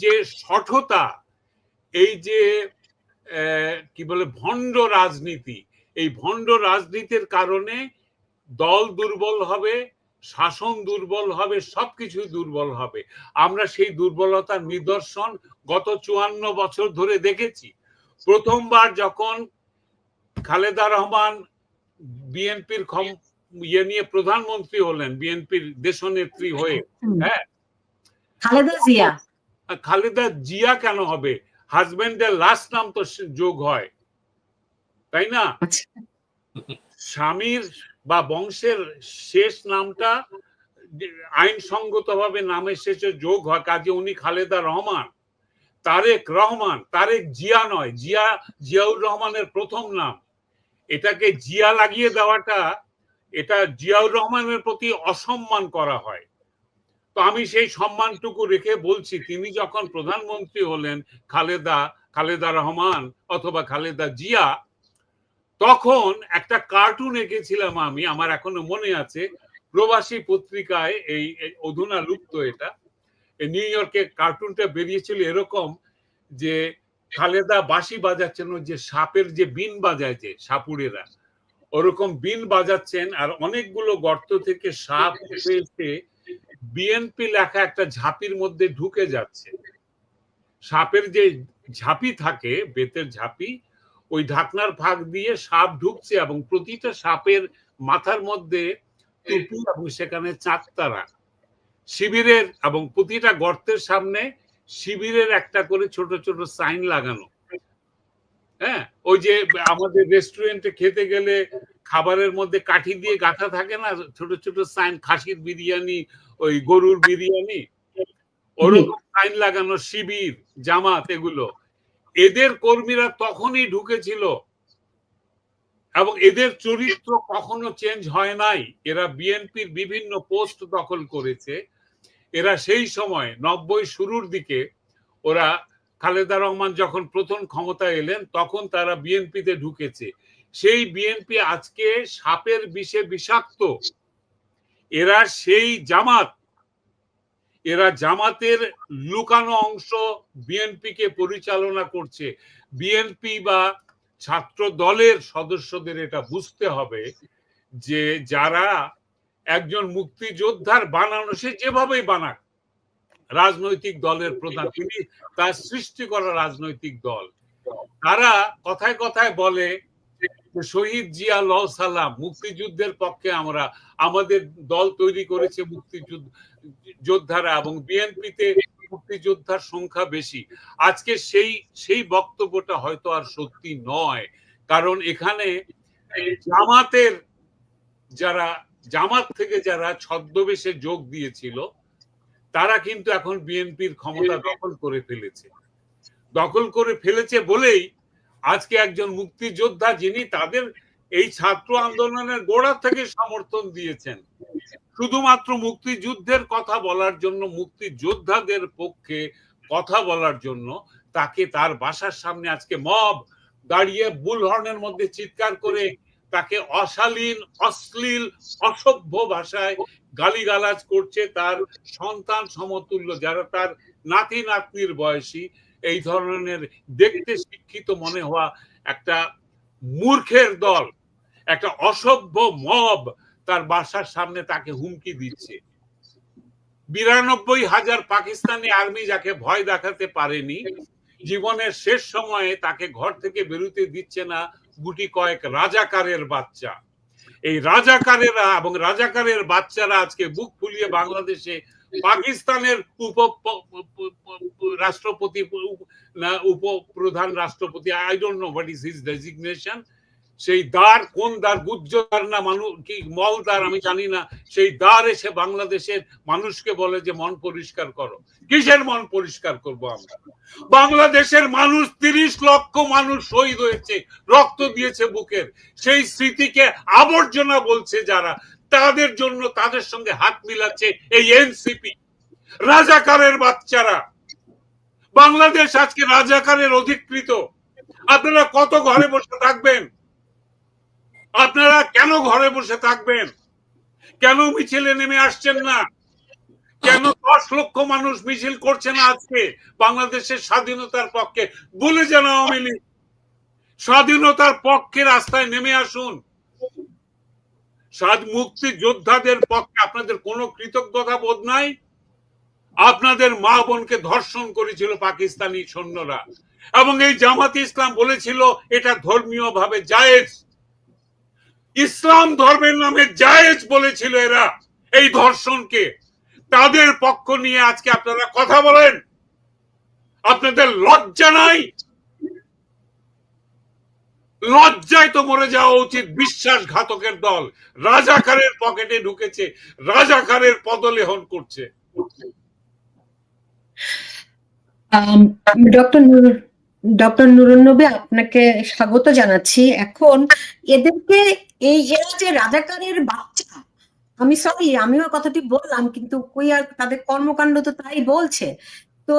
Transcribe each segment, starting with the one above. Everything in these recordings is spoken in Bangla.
যে সঠতা এই যে কি বলে ভণ্ড রাজনীতি এই ভণ্ড রাজনীতির কারণে দল দুর্বল হবে শাসন দুর্বল হবে সবকিছু দুর্বল হবে। আমরা সেই দুর্বলতার নিদর্শন গত চুয়ান্ন বছর ধরে দেখেছি। প্রথমবার যখন খালেদা রহমান বিএনপির ইয়ে নিয়ে প্রধানমন্ত্রী হলেন বিএনপির দেশনেত্রী হয়ে হ্যাঁ। খালেদা জিয়া। খালেদা জিয়া কেন হবে? হাজবেন্ডের লাস্ট নাম তো যোগ হয়। তাই না? আচ্ছা। স্বামীর বা বংশের শেষ নামটা আইনসঙ্গত ভাবে নামের শেষে যোগ হয় কাজে উনি খালেদা রহমান। তারেক রহমান তারেক জিয়া নয় জিয়া জিয়াউর রহমানের প্রথম নাম। এটাকে জিয়া লাগিয়ে দেওয়াটা এটা জিয়াউর রহমানের প্রতি অসম্মান করা হয়। তো আমি সেই সম্মানটুকু রেখে বলছি, তিনি যখন প্রধানমন্ত্রী হলেন খালেদা খালেদা রহমান অথবা খালেদা জিয়া, তখন একটা কার্টুন এঁকেছিলাম আমি, আমার এখনও মনে আছে, প্রবাসী পত্রিকায় এই অধুনা লুপ্ত এটা নিউ ইয়র্কে কার্টুনটা বেরিয়েছিল এরকম যে খালেদা বাঁশি বাজাচ্ছেন যে সাপের যে বিন বাজায় যে সাপুড়েরা ওরকম বিন বাজাচ্ছেন আর অনেকগুলো গর্ত থেকে সাপ উঠে এসে বিএনপি লেখা একটা ঝাঁপির মধ্যে ঢুকে যাচ্ছে। সাপের যে ঝাঁপি থাকে, বেতের ঝাঁপি, ওই ঢাকনার ফাঁক দিয়ে সাপ ঢুকছে এবং প্রতিটা সাপের মাথার মধ্যে এবং সেখানে চাঁদতারা। শিবিরের এবং প্রতিটা গর্তের সামনে শিবিরের একটা করে ছোট ছোট সাইন লাগানো। হ্যাঁ? ওই যে আমাদের রেস্টুরেন্টে খেতে গেলে খাবারের মধ্যে কাঠি দিয়ে গাঁথা থাকে না? ছোট ছোট সাইন খাসির বিরিয়ানি, ওই গরুর বিরিয়ানি? ওরকম সাইন লাগানো, শিবির, জামাত এগুলো। এদের কর্মীরা তখনই ঢুকেছিল। এবং এদের চরিত্র কখনো চেঞ্জ হয় নাই। এরা বিএনপির বিভিন্ন পোস্ট দখল করেছে। এরা সেই সময়, নব্বই শুরুর দিকে ওরা খালেদা রহমান যখন প্রথম ক্ষমতায় এলেন, তখন তারা বিএনপিতে ঢুকেছে। সেই বিএনপি আজকে সাপের বিষে বিষাক্ত। এরা সেই জামাত। এরা জামাতের লুকানো অংশ বিএনপিকে পরিচালনা করছে। বিএনপি বা ছাত্র দলের সদস্যদের এটা বুঝতে হবে যে যারা একজন মুক্তিযোদ্ধার বানানো, সে যেভাবেই বানাক রাজনৈতিক দলের প্রধান, তিনি তার সৃষ্টি করা রাজনৈতিক দল। তারা কথায় কথায় বলে শহীদ জিয়া লহ সালাম, মুক্তিযুদ্ধের পক্ষে আমরা, আমাদের দল তৈরি করেছে মুক্তিযুদ্ধ, যোদ্ধারা এবং বিএনপিতে মুক্তিযোদ্ধার সংখ্যা বেশি। আজকে সেই সেই বক্তব্যটা হয়তো আর সত্যি নয়, কারণ এখানে জামাতের যারা, জামাত থেকে যারা ছদ্মবেশে যোগ দিয়েছিল তারা কিন্তু এখন বিএনপির ক্ষমতা দখল করে ফেলেছে। দখল করে ফেলেছে বলেই আজকে একজন মুক্তিযোদ্ধা যিনি তাদের এই ছাত্র আন্দোলনের গোড়া থেকে সমর্থন দিয়েছেন। শুধুমাত্র মুক্তিযুদ্ধের কথা বলার জন্য মুক্তিযোদ্ধাদের পক্ষে কথা বলার জন্য তাকে তার বাসার সামনে আজকে মব দাঁড়িয়ে বুলহর্নের মধ্যে চিৎকার করে তাকে অশালীন, অশ্লীল, অসভ্য ভাষায় গালিগালাজ করছে তার সন্তান সমতুল্য, যারা তার নাতি নাতনির বয়সী। এই ধরনের দেখতে শিক্ষিত মনে হওয়া একটা মূর্খের দল, একটা অসভ্য মব তার বাসার সামনে তাকে হুমকি দিচ্ছে। বিরানব্বই হাজার পাকিস্তানি আর্মি যাকে ভয় দেখাতে পারেনি, জীবনের শেষ সময়ে তাকে ঘর থেকে বেরোতে দিচ্ছে না গুটি কয়েক রাজাকারের বাচ্চা। এই রাজাকারেরা এবং রাজাকারের বাচ্চারা আজকে বুক ফুলিয়ে বাংলাদেশে পাকিস্তানের উপ রাষ্ট্রপতি, উপ উপপ্রধান রাষ্ট্রপতি I don't know what is his designation সেই দ্বার কোন দ্বার গুজ্জদার না মানুষ কি মলদার আমি জানি না। সেই দ্বার এসে বাংলাদেশের মানুষকে বলে যে, মন পরিষ্কার করো। কিসের মন পরিষ্কার করব আমরা? বাংলাদেশের মানুষ তিরিশ লক্ষ মানুষ শহীদ হয়েছে, রক্ত দিয়েছে বুকের। সেই স্মৃতিকে আবর্জনা বলছে যারা। তাদের জন্য তাদের সঙ্গে হাত মিলাচ্ছে এই এনসিপি। রাজাকারের বাচ্চারা। বাংলাদেশ আজকে রাজাকারের অধিকৃত। আপনারা কত ঘরে বসে থাকবেন? আপনারা কেন ঘরে বসে থাকবেন? কেন মিছিলে নেমে আসছেন না? কেন দশ লক্ষ মানুষ মিছিল করছে না আজকে বাংলাদেশের স্বাধীনতার পক্ষে? বলে যেন আওয়ামী লীগ। স্বাধীনতার পক্ষে রাস্তায় নেমে আসুন। মুক্তি যোদ্ধাদের পক্ষে আপনাদের কোনো কৃতজ্ঞতা বোধ নাই? আপনাদের মা বোনকে ধর্ষণ করেছিল পাকিস্তানি সৈন্যরা। এবং এই জামাত ইসলাম বলেছিল, এটা ধর্মীয় ভাবে জায়েজ। ইসলাম ধর্মের নামে জায়েজ বলেছিল এরা এই ধর্ষণকে। তাদের পক্ষ নিয়ে আজকে আপনারা কথা বলেন। আপনাদের লজ্জা নাই? লজ্জায় তো মরে যাওয়া উচিত বিশ্বাসঘাতকের দল। রাজাকারের পকেটে ঢুকেছে, রাজাকারের পদলেহন করছে। ডক্টর ডক্টর নুরুন নবী আপনাকে স্বাগত জানাচ্ছি। এখন এদেরকে এই যে রাজাকারের বাচ্চা, আমি সরি আমিও কথাটি বললাম, কিন্তু তাদের কর্মকাণ্ড তো তাই বলছে। তো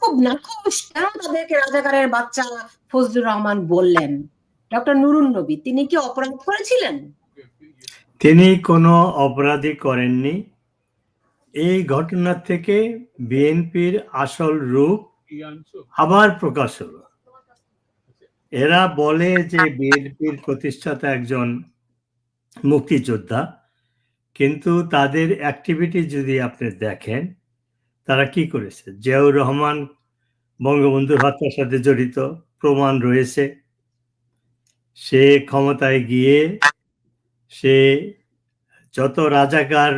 খুব নাখোশ, কেন তাদেরকে রাজাকারের বাচ্চা ফজলুর রহমান বললেন? ডক্টর নুরুন নবী তিনি কি অপরাধ করেছিলেন? তিনি কোনো অপরাধী করেননি। এই ঘটনা থেকে বিএনপির আসল রূপ আবার প্রকাশ হলো। এরা বলে যে বিএনপির প্রতিষ্ঠাতা একজন মুক্তিযোদ্ধা, কিন্তু তাদের অ্যাক্টিভিটি যদি আপনি দেখেন, তারা কি করেছে? জিয়াউর রহমান বঙ্গবন্ধুর হত্যার সাথে জড়িত, প্রমাণ রয়েছে। সে ক্ষমতায় গিয়ে সে যত রাজাকার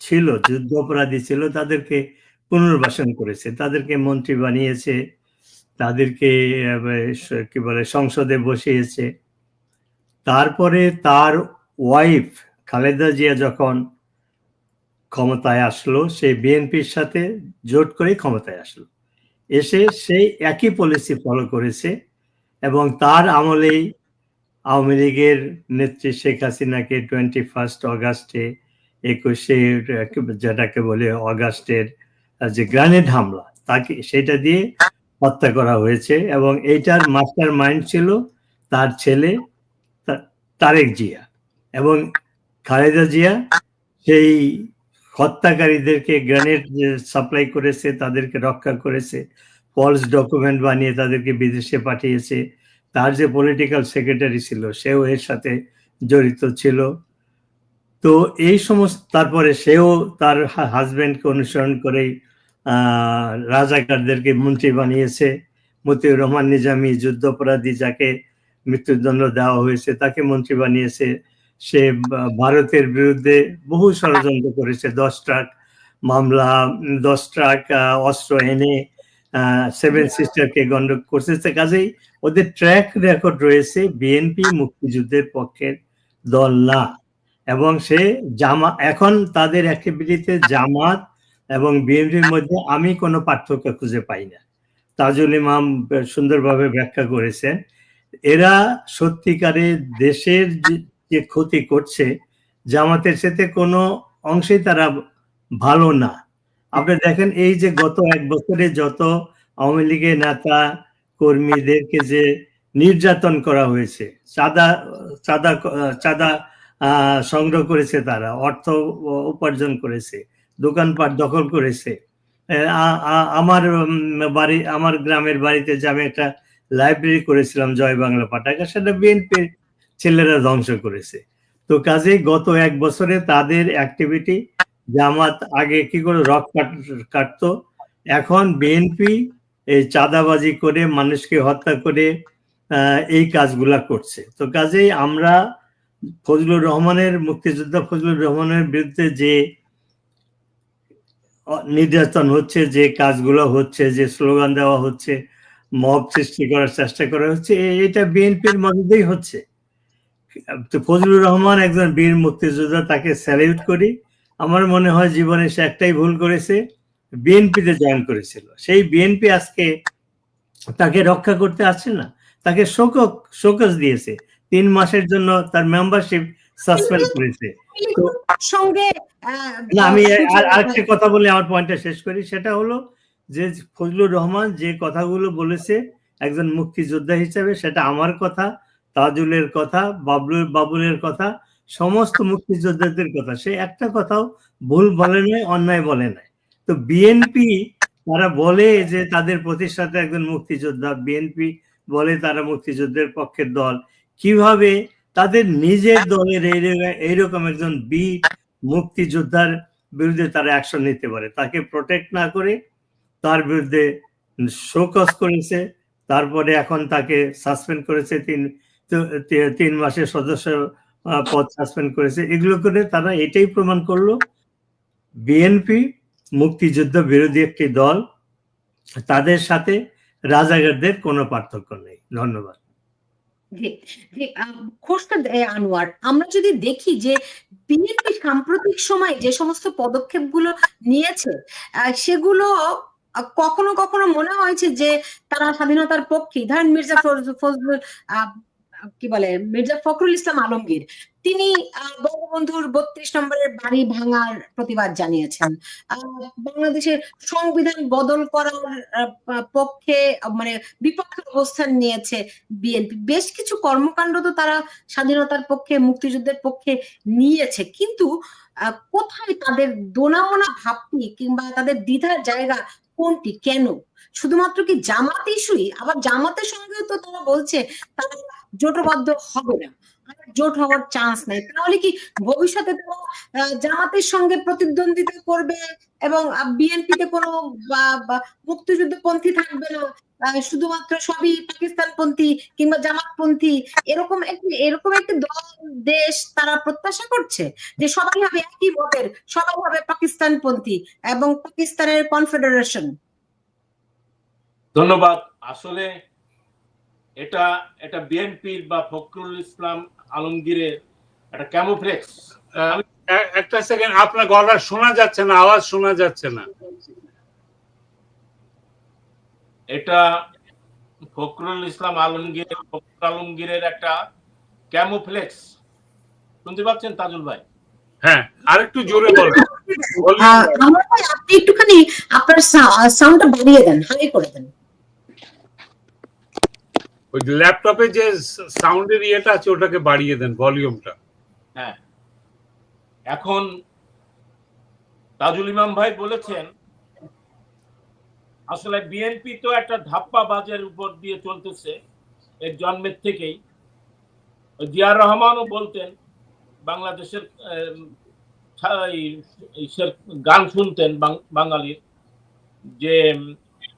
ছিল যুদ্ধ অপরাধী ছিল, তাদেরকে পুনর্বাসন করেছে। তাদেরকে মন্ত্রী বানিয়েছে, তাদেরকে কি বলে, সংসদে বসিয়েছে। তারপরে তার ওয়াইফ খালেদা জিয়া যখন ক্ষমতায় আসলো, সে বিএনপির সাথে জোট করে ক্ষমতায় আসলো। এসে সেই একই পলিসি ফলো করেছে এবং তার আমলেই আওয়ামী লীগের নেত্রী শেখ হাসিনাকে টোয়েন্টি ফার্স্ট অগাস্টে একুশে যেটাকে বলে অগাস্টের যে গ্রানেড হামলা, তাকে, সেটা দিয়ে হত্যা করা হয়েছে এবং এইটার মাস্টার মাইন্ড ছিল তার ছেলে তারেক জিয়া। এবং খালেদা জিয়া সেই হত্যাকারীদেরকে গ্রানেড সাপ্লাই করেছে, তাদেরকে রক্ষা করেছে ফলস ডকুমেন্ট বানিয়ে তাদেরকে বিদেশে পাঠিয়েছে। তার যে পলিটিক্যাল সেক্রেটারি ছিল, সেও এর সাথে জড়িত ছিল। তো এই সমস্ত, তারপরে সেও তার হাজব্যান্ডকে অনুসরণ করেই রাজাকারদেরকে মন্ত্রী বানিয়েছে। মতিউর রহমান নিজামী যুদ্ধাপরাধী যাকে মৃত্যুদণ্ড দেওয়া হয়েছে, তাকে মন্ত্রী বানিয়েছে। সে ভারতের বিরুদ্ধে বহু ষড়যন্ত্র করেছে। দশ ট্রাক মামলা, দশ ট্রাক অস্ত্র এনে সেভেন সিস্টারকে গণ্ড করছে। কাজেই ওদের ট্র্যাক রেকর্ড রয়েছে বিএনপি মুক্তিযুদ্ধের পক্ষের দল না। এবং সে জামা, এখন তাদের অ্যাক্টিভিটিতে জামাত এবং বিএনপির মধ্যে আমি কোনো পার্থক্য খুঁজে পাই না। তাজুল ইমাম সুন্দরভাবে ব্যাখ্যা করেছেন, এরা সত্যিকারে দেশের যে- ক্ষতি করছে, জামাতের সাথে কোনো অংশেই তারা ভালো না। আপনি দেখেন এই যে গত এক বছরে যত আওয়ামী লীগের নেতা কর্মীদেরকে যে নির্যাতন করা হয়েছে, চাঁদা চাঁদা চাঁদা সংগ্রহ করেছে তারা, অর্থ উপার্জন করেছে দোকানপাট দখল করেছে। আমার বাড়ি, আমার গ্রামের বাড়িতে যে আমি একটা লাইব্রেরি করেছিলাম, জয় বাংলা পাঠাগার সেটা বিএনপির ছেলেরা ধ্বংস করেছে। তো কাজেই গত এক বছরে তাদের অ্যাক্টিভিটি জামাত আগে কি করে রক কাট- কাটতো, এখন বিএনপি এই চাঁদাবাজি করে, মানুষকে হত্যা করে এই কাজগুলা করছে। তো কাজেই আমরা ফজলুর রহমানের, মুক্তিযোদ্ধা ফজলুর রহমানের বিরুদ্ধে যে নির্যাতন হচ্ছে, যে কাজগুলো হচ্ছে, যে স্লোগান দেওয়া হচ্ছে, মব সৃষ্টি করার চেষ্টা করা হচ্ছে এটা বিএনপির মধ্যেই হচ্ছে। তো ফজলুর রহমান একজন বীর মুক্তিযোদ্ধা, তাকে স্যালিউট করি। আমার মনে হয় জীবনে সে একটাই ভুল করেছে, বিএনপিতে জয়েন করেছিল। সেই বিএনপি আজকে তাকে রক্ষা করতে আসছে না, তাকে শোকক শোকস দিয়েছে। তিন মাসের জন্য তার মেম্বারশিপ সাসপেন্ড করেছে। তো সঙ্গে না আমি আর- আরেকটা কথা বলে আমার পয়েন্টটা শেষ করি। সেটা হলো যে ফজলুর রহমান যে কথাগুলো বলেছে একজন মুক্তিযোদ্ধা হিসেবে সেটা আমার কথা তাজুলের কথা বাবলুর বাবুলের কথা সমস্ত মুক্তিযোদ্ধাদের কথা। সে একটা কথাও ভুল বলে নাই অন্যায় বলে নাই তো বিএনপি তারা বলে যে তাদের প্রতিষ্ঠাতা একজন মুক্তিযোদ্ধা। বিএনপি বলে তারা মুক্তিযুদ্ধের পক্ষের দল। কীভাবে তাদের নিজের দলের এই- এইরকম একজন বি মুক্তিযোদ্ধার বিরুদ্ধে তারা অ্যাকশন নিতে পারে। তাকে প্রোটেক্ট না করে তার বিরুদ্ধে শোকস করেছে, তারপরে এখন তাকে সাসপেন্ড করেছে তিন তিন মাসের সদস্য পদ সাসপেন্ড করেছে। এগুলো করে তারা এটাই প্রমাণ করল বিএনপি মুক্তিযুদ্ধ বিরোধী একটি দল, তাদের সাথে রাজাগারদের কোনো পার্থক্য নেই। ধন্যবাদ। খোরশেদ আনোয়ার। আমরা যদি দেখি যে বিএনপি সাম্প্রতিক সময় যে সমস্ত পদক্ষেপগুলো নিয়েছে সেগুলো কখনো কখনো মনে হয়েছে যে তারা স্বাধীনতার পক্ষে ধরেন মির্জা ফজল- ফজলুল কি বলে, মির্জা ফখরুল ইসলাম আলমগীর, তিনি বঙ্গবন্ধুর বত্রিশ নম্বরের বাড়ি ভাঙার প্রতিবাদ জানিয়েছেন। বাংলাদেশের সংবিধান বদল করার পক্ষে মানে বিপক্ষে অবস্থান নিয়েছে বিএনপি। বেশ কিছু কর্মকাণ্ড তো তারা স্বাধীনতার পক্ষে, মুক্তিযুদ্ধের পক্ষে নিয়েছে। কিন্তু কোথায় তাদের দোনামোনা ভাবটি কিংবা তাদের দ্বিধার জায়গা কোনটি, কেন? শুধুমাত্র কি জামাত ইস্যুই? আবার জামাতের সঙ্গেও তো তারা বলছে, তারা জোটবদ্ধ হবে না। জোট হওয়ার চান্স নেই। তাহলে কি ভবিষ্যতে আহ, জামাতের সঙ্গে প্রতিদ্বন্দ্বিতা করবে এবং বিএনপিতে কোনো মুক্তিযুদ্ধপন্থী থাকবে না। শুধুমাত্র সবই পাকিস্তানপন্থী কিংবা জামাতপন্থী। এরকম একটি এরকম একটি দল দেশ তারা প্রত্যাশা করছে যে সবাই হবে একই মতের সবাই হবে পাকিস্তানপন্থী এবং পাকিস্তানের কনফেডারেশন ধন্যবাদ। আসলে এটা এটা বিএনপির বা ফখরুল ইসলাম আলমগীরের একটা ক্যামোফ্লেক্স। একটা সেকেন্ড আপনার গলা শোনা যাচ্ছে না আওয়াজ শোনা যাচ্ছে না। এটা ফখরুল ইসলাম আলমগীর ফখরুল আলমগীরের একটা ক্যামোফ্লেক্স। শুনতে পাচ্ছেন তাজুল ভাই? হ্যাঁ আরেকটু জোরে বলেন। আমার ভাই আপনি একটুখানি আপনার সাউন্ডটা বাড়িয়ে দেন হাই করে দেন। ওই ল্যাপটপে যে সাউন্ডের ইয়েটা আছে, ওটাকে বাড়িয়ে দেন ভলিউমটা হ্যাঁ। এখন তাজুল ইমাম ভাই বলেছেন, আসলে বিএনপি তো একটা ধাপ্পা বাজের উপর দিয়ে চলতেছে, এর জন্মের থেকেই। জিয়ার রহমানও বলতেন, বাংলাদেশের গান শুনতেন বাঙালির, যে,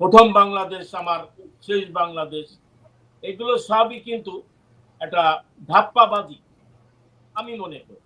প্রথম বাংলাদেশ, আমার শেষ বাংলাদেশ। এগুলো সবই কিন্তু একটা ধাপ্পাবাজি আমি মনে করি।